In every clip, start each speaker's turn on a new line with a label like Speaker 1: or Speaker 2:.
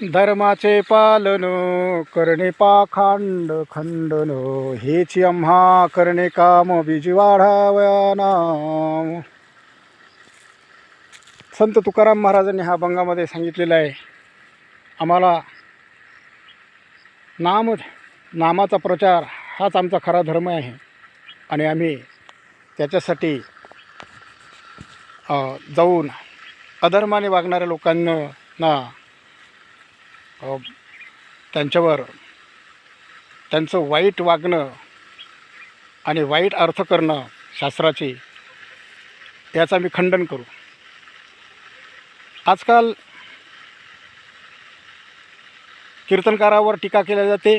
Speaker 1: धर्माचे पालन करणे पाखांड खंडन. हेच आम्हा करणे काम बीजी वाढावयाना संत तुकाराम महाराजांनी हा बंगामध्ये सांगितलेला आहे. आम्हाला नाम नामाचा प्रचार हाच आमचा खरा धर्म आहे. आणि आम्ही त्याच्यासाठी जाऊन अधर्माने वागणाऱ्या लोकांना ना त्यांच्यावर त्यांचं वाईट वागणं आणि वाईट अर्थ करणं शास्त्राची याचं मी खंडन करू. आजकाल कीर्तनकारावर टीका केली जाते.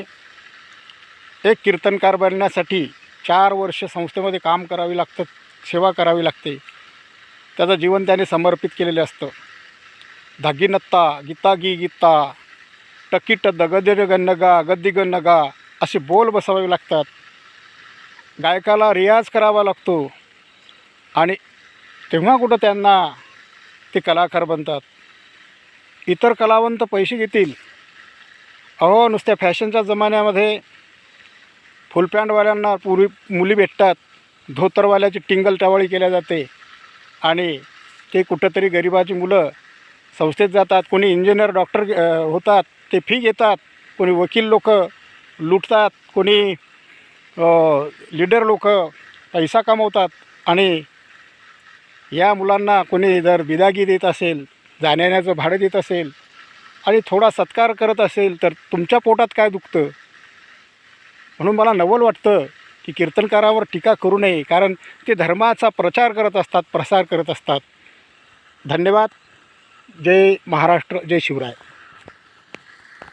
Speaker 1: एक कीर्तनकार बनण्यासाठी चार वर्ष संस्थेमध्ये काम करावी लागतं सेवा करावी लागते. त्याचं जीवन त्याने समर्पित केलेलं असतं. धागिनत्ता गीता गी गीता टकीट दगदर गन्नगा गद्दी गन्नगा असे बोल बसवावे लागतात. गायकाला रियाज करावा लागतो. आणि तेव्हा कुठं त्यांना ते कलाकार बनतात. इतर कलावंत पैसे घेतील. अहो नुसत्या फॅशनच्या जमान्यामध्ये फुलपॅन्टवाल्यांना पूर्वी मुली भेटतात. धोतरवाल्याची टिंगल टावळी केल्या जाते. आणि ते कुठंतरी गरिबाची मुलं संस्थेत जातात. कोणी इंजिनियर डॉक्टर होतात. ते फी घेतात कोणी वकील लोक लुटतात कोणी लीडर लोक पैसा कमवतात आणि या मुलांना कोणी जर बिदागी देत असेल जाण्याचं भाडं देत असेल आणि थोडा सत्कार करत असेल तर तुमच्या पोटात काय दुखतं? म्हणून मला नवल वाटतं की कीर्तनकारावर टीका करू नये कारण ते धर्माचा प्रचार करत असतात प्रसार करत असतात. धन्यवाद. जय महाराष्ट्र जय शिवराय.